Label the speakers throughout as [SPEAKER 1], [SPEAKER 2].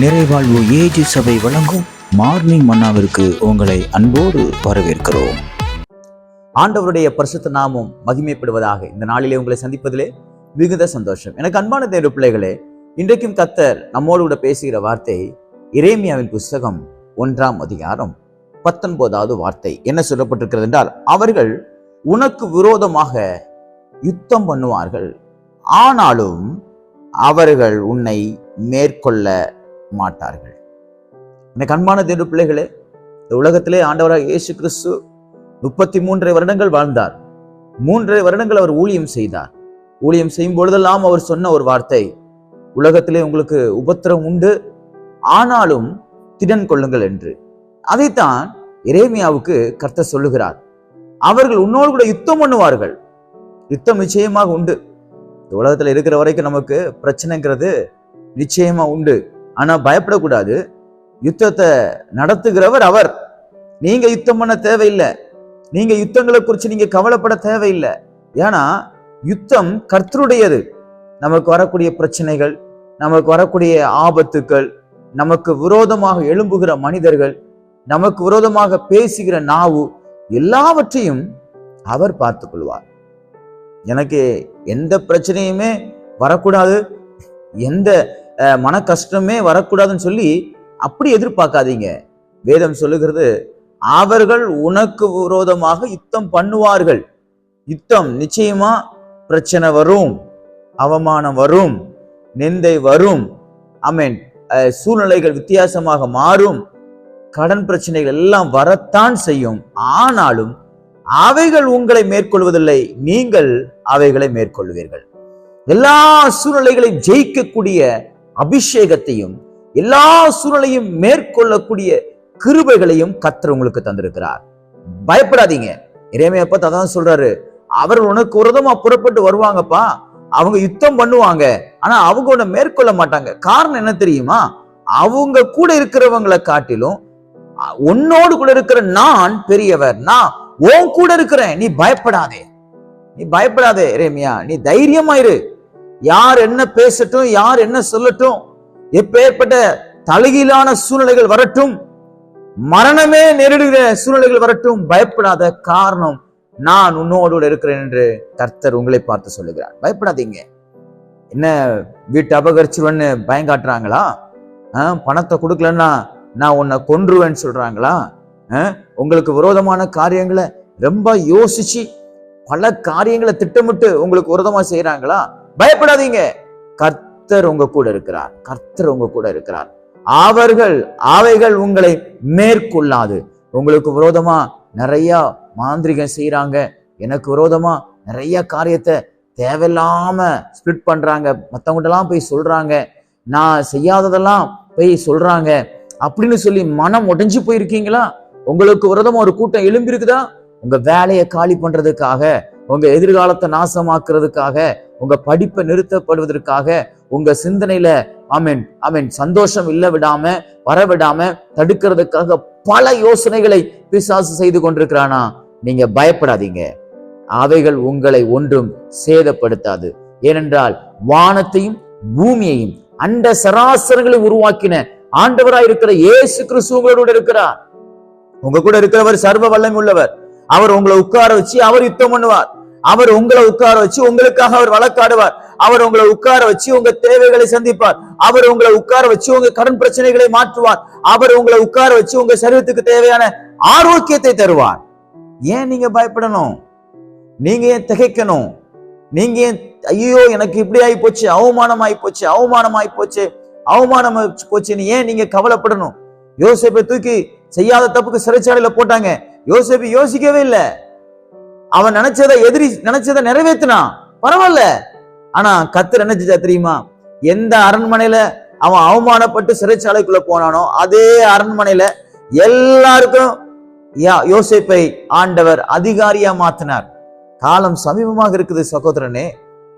[SPEAKER 1] நிறைவாழ்வு AG சபை வழங்கும் morning மன்னாவிற்கு உங்களை அன்போடு வரவேற்கிறோம்.
[SPEAKER 2] ஆண்டவருடைய பரிசுத்த நாமம் மகிமைப்படுவதாக இந்த நாளிலே உங்களை சந்திப்பதிலே மிகுந்த சந்தோஷம். எனக்கு அன்பான தேர்வு பிள்ளைகளே இன்றைக்கும் கத்தர் நம்மோடு கூட பேசுகிற வார்த்தை இரேமியாவின் புஸ்தகம் ஒன்றாம் அதிகாரம் பத்தொன்பதாவது வார்த்தை. என்ன சொல்லப்பட்டிருக்கிறது என்றால் அவர்கள் உனக்கு விரோதமாக யுத்தம் பண்ணுவார்கள். ஆனாலும் அவர்கள் உன்னை மேற்கொள்ள மாட்டார்கள். எனக்கு அன்பான தேவ பிள்ளைகளே இந்த உலகத்திலே ஆண்டவராக இயேசு கிறிஸ்து முப்பத்தி மூன்றரை வருடங்கள் வாழ்ந்தார். மூன்றரை வருடங்கள் அவர் ஊழியம் செய்தார். ஊழியம் செய்யும் பொழுதெல்லாம் அவர் சொன்ன ஒரு வார்த்தை உலகத்திலே உங்களுக்கு உபத்திரம் உண்டு ஆனாலும் திடன் கொள்ளுங்கள் என்று. அதைத்தான் இரேமியாவுக்கு கர்த்த சொல்லுகிறார். அவர்கள் உன்னோடு கூட யுத்தம் பண்ணுவார்கள். யுத்தம் நிச்சயமாக உண்டு. இந்த உலகத்தில் இருக்கிற வரைக்கும் நமக்கு பிரச்சனைங்கிறது நிச்சயமா உண்டு. ஆனால் பயப்படக்கூடாது. யுத்தத்தை நடத்துகிறவர் அவர். நீங்கள் யுத்தம் பண்ண தேவையில்லை. நீங்கள் யுத்தங்களை குறித்து நீங்கள் கவலைப்பட தேவையில்லை. ஏன்னா யுத்தம் கர்த்தருடையது. நமக்கு வரக்கூடிய பிரச்சனைகள் நமக்கு வரக்கூடிய ஆபத்துக்கள் நமக்கு விரோதமாக எழும்புகிற மனிதர்கள் நமக்கு விரோதமாக பேசுகிற நாவு எல்லாவற்றையும் அவர் பார்த்து கொள்வார் எனக்கு எந்த பிரச்சனையுமே வரக்கூடாது. எந்த மன கஷ்டமே வரக்கூடாதுன்னு சொல்லி அப்படி எதிர்பார்க்காதீங்க. வேதம் சொல்லுகிறது அவர்கள் உனக்கு விரோதமாக யுத்தம் பண்ணுவார்கள். யுத்தம் நிச்சயமா பிரச்சனை வரும் அவமானம் வரும் நிந்தை வரும் அமேன் சூழ்நிலைகள் வித்தியாசமாக மாறும். கடன் பிரச்சனைகள் எல்லாம் வரத்தான் செய்யும். ஆனாலும் அவைகள் உங்களை மேற்கொள்வதில்லை நீங்கள் அவைகளை மேற்கொள்வீர்கள். எல்லா சூழ்நிலைகளையும் ஜெயிக்கக்கூடிய அபிஷேகத்தையும் எல்லா சூழலையும் மேற்கொள்ளக்கூடிய கிருபைகளையும் கத்தர் உங்களுக்கு தந்திருக்கிறார். பயப்படாதீங்க. இறைமைய பார்த்து அதான் சொல்றாரு. அவர் உனக்கு உரதமா புறப்பட்டு வருவாங்கப்பா. அவங்க யுத்தம் பண்ணுவாங்க. ஆனா அவங்க உன்னை மேற்கொள்ள மாட்டாங்க. காரணம் என்ன தெரியுமா? அவங்க கூட இருக்கிறவங்களை காட்டிலும் உன்னோடு கூட இருக்கிற நான் பெரியவர். நான் உன் கூட இருக்கிறேன். நீ பயப்படாதே. நீ பயப்படாதே ரேமியா நீ தைரியமாயிரு யார் என்ன பேசட்டும் யார் என்ன சொல்லட்டும் எப்பேற்பட்ட தலைகீழான சூழ்நிலைகள் வரட்டும் மரணமே நேரிடுகிற சூழ்நிலைகள் வரட்டும் பயப்படாத காரணம் நான் உன்னோடு இருக்கிறேன் என்று கர்த்தர் உங்களை பார்த்து சொல்லுகிறார். பயப்படாதீங்க. என்ன வீட்டு அபகரிச்சிருவன்னு பயங்காட்டுறாங்களா ஆ, பணத்தை கொடுக்கலன்னா நான் உன்னை கொன்றுவேன்னு சொல்றாங்களா? ஆ, உங்களுக்கு விரோதமான காரியங்களை ரொம்ப யோசிச்சு பல காரியங்களை திட்டமிட்டு உங்களுக்கு விரோதமா செய்யறாங்களா பயப்படாதீங்க. கர்த்தர் உங்க கூட இருக்கிறார். கர்த்தர் உங்க கூட இருக்கிறார். அவர்கள் அவைகள் உங்களை மேற்கொள்ளாது. உங்களுக்கு விரோதமா நிறைய மாந்திரிகம் செய்யறாங்க எனக்கு விரோதமா நிறைய காரியத்தை தேவையில்லாம ஸ்பிளிட் பண்றாங்க. மத்தவங்கள்ட்டலாம் போய் சொல்றாங்க. நான் செய்யாததெல்லாம் போய் சொல்றாங்க. அப்படின்னு சொல்லி மனம் உடைஞ்சு போயிருக்கீங்களா? உங்களுக்கு விரதமா ஒரு கூட்டம் எழும்பி இருக்குதா உங்க வேலையை காலி பண்றதுக்காக உங்க எதிர்காலத்தை நாசமாக்குறதுக்காக உங்க படிப்பை நிறுத்தப்படுவதற்காக உங்க சிந்தனையில ஆமீன் ஆமீன் சந்தோஷம் இல்ல விடாம வர விடாம தடுக்கிறதுக்காக பல யோசனைகளை பிசாசு செய்து கொண்டிருக்கிறானா? நீங்க பயப்படாதீங்க. அவைகள் உங்களை ஒன்றும் சேதப்படுத்தாது. ஏனென்றால் வானத்தையும் பூமியையும் அண்ட சராசரங்களை உருவாக்கின ஆண்டவராய் இருக்கிற இயேசு கிறிஸ்து உங்களோட இருக்கிறார். உங்க கூட இருக்கிறவர் சர்வ வல்லமை உள்ளவர். அவர் உங்களை உட்கார வச்சு அவர் யுத்தம் பண்ணுவார். அவர் உங்களை உட்கார வச்சு உங்களுக்காக அவர் வழக்காடுவார். அவர் உங்களை உட்கார வச்சு உங்க தேவைகளை சந்திப்பார். அவர் உங்களை உட்கார வச்சு உங்க கடன் பிரச்சனைகளை மாற்றுவார். அவர் உங்களை உட்கார வச்சு உங்க சரீரத்துக்கு தேவையான ஆரோக்கியத்தை தருவார். ஏன் நீங்க பயப்படணும்? நீங்க ஏன் திகைக்கணும்? நீங்க ஏன் ஐயோ எனக்கு இப்படி ஆகி போச்சு அவமானம் ஆகி போச்சு அவமானம் ஆகி போச்சு அவமானம் போச்சுன்னு ஏன் நீங்க கவலைப்படணும்? யோசிப்பை தூக்கி செய்யாத தப்புக்கு சிறைச்சாலையில போட்டாங்க. யோசேப்பு யோசிக்கவே இல்லை. அவன் நினைச்சதை எதிரி நினைச்சதை நிறைவேற்றினான் பரவாயில்ல. ஆனா கத்தர் என்ன தெரியுமா? எந்த அரண்மனையில அவன் அவமானப்பட்டு சிறைச்சாலைக்குள்ள போனானோ அதே அரண்மனையில எல்லாருக்கும் யா- யோசேப்பை ஆண்டவர் அதிகாரியா மாத்தினார். காலம் சமீபமாக இருக்குது சகோதரனே.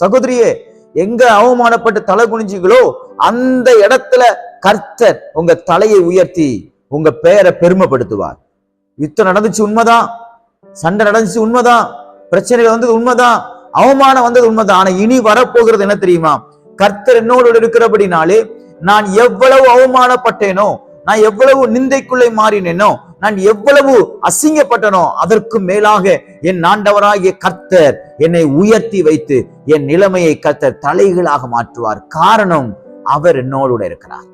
[SPEAKER 2] சகோதரியே எங்க அவமானப்பட்டு தலை குனிஞ்சிங்களோ அந்த இடத்துல கர்த்தர் உங்க தலையை உயர்த்தி உங்க பெயரை பெருமைப்படுத்துவார். யுத்தம் நடந்துச்சு உண்மைதான். சண்டை நடந்துச்சு உண்மைதான். பிரச்சனைகள் வந்தது உண்மைதான். அவமானம் வந்தது உண்மைதான். ஆனா இனி வரப்போகிறது என்ன தெரியுமா? கர்த்தர் என்னோடு இருக்கிறபடினாலே நான் எவ்வளவு அவமானப்பட்டேனோ நான் எவ்வளவு நிந்தைக்குள்ளே மாறினேனோ நான் எவ்வளவு அசிங்கப்பட்டனோ அதற்கு மேலாக என் ஆண்டவராகிய கர்த்தர் என்னை உயர்த்தி வைத்து என் நிலைமையை கர்த்தர் தலைகளாக மாற்றுவார். காரணம் அவர் என்னோடு இருக்கிறார்.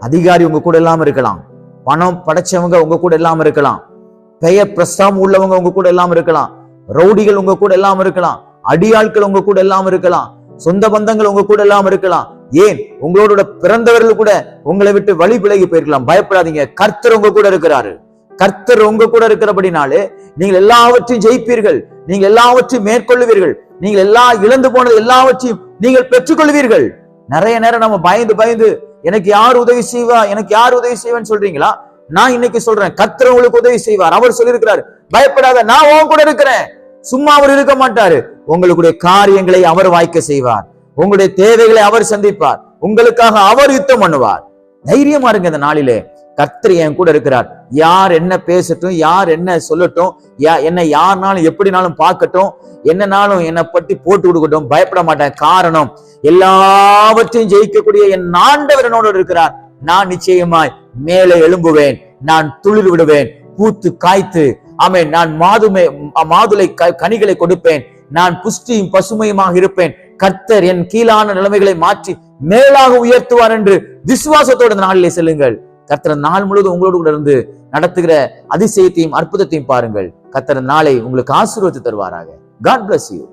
[SPEAKER 2] அதிகாரி உங்க கூட இல்லாம இருக்கலாம். பணம் படைச்சவங்க உங்க கூட இல்லாம இருக்கலாம். பெயர் பிரஸ்தாம் உள்ளவங்க உங்க கூட எல்லாம் இருக்கலாம். ரவுடிகள் உங்க கூட எல்லாம் இருக்கலாம். அடியாட்கள் உங்க கூட எல்லாம் இருக்கலாம். சொந்த பந்தங்கள் உங்க கூட எல்லாம் இருக்கலாம். ஏன்? உங்களோட பிறந்தவர்கள் கூட உங்களை விட்டு வழி விலகி போயிருக்கலாம். பயப்படாதீங்க. கர்த்தர் உங்க கூட இருக்கிறாரு. கர்த்தர் உங்க கூட இருக்கிறபடினாலே நீங்கள் எல்லாவற்றையும் ஜெயிப்பீர்கள். நீங்கள் எல்லாவற்றையும் மேற்கொள்ளுவீர்கள். நீங்கள் எல்லா இழந்து போனது எல்லாவற்றையும் நீங்கள் பெற்றுக்கொள்வீர்கள். நிறைய நேரம் நம்ம பயந்து பயந்து எனக்கு யார் உதவி செய்வா? எனக்கு யார் உதவி செய்வேன்னு சொல்றீங்களா? நான் இன்னைக்கு சொல்றேன் கத்திர உங்களுக்கு உதவி செய்வார். அவர் சொல்லியிருக்கிறார் பயப்படாத நான் உன் கூட இருக்கிறேன். சும்மா அவர் இருக்க மாட்டாரு. உங்களுடைய காரியங்களை அவர் வாய்க்க செய்வார். உங்களுடைய தேவைகளை அவர் சந்திப்பார். உங்களுக்காக அவர் யுத்தம் பண்ணுவார். தைரியமா இருங்க இந்த நாளிலே. கர்த்தர் என் கூட இருக்கிறார். யார் என்ன பேசட்டும் யார் என்ன சொல்லட்டும் யா- என்னை யாருனாலும் எப்படினாலும் பார்க்கட்டும் என்னனாலும் என்னை பற்றி போட்டு கொடுக்கட்டும் பயப்பட மாட்டேன். காரணம் எல்லாவற்றையும் ஜெயிக்கக்கூடிய என் ஆண்டவர் என்னோட இருக்கிறார். நான் நிச்சயமாய் மேலே எழும்புவேன். நான் துளிர் விடுவேன். பூத்து காய்த்து. ஆமே நான் மாதுமை மாதுளை க- கனிகளை கொடுப்பேன். நான் புஷ்டியும் பசுமையுமாக இருப்பேன். கர்த்தர் என் கீழான நிலைமைகளை மாற்றி மேலாக உயர்த்துவார் என்று விசுவாசத்தோட இந்த நாளிலே செல்லுங்கள். கர்த்தர் நாள் முழுவதும் உங்களோடு கூட இருந்து நடத்துகிற அதிசயத்தையும் அற்புதத்தையும் பாருங்கள். கர்த்தர் நாளை உங்களுக்கு ஆசீர்வதித்து தருவாராக. God bless you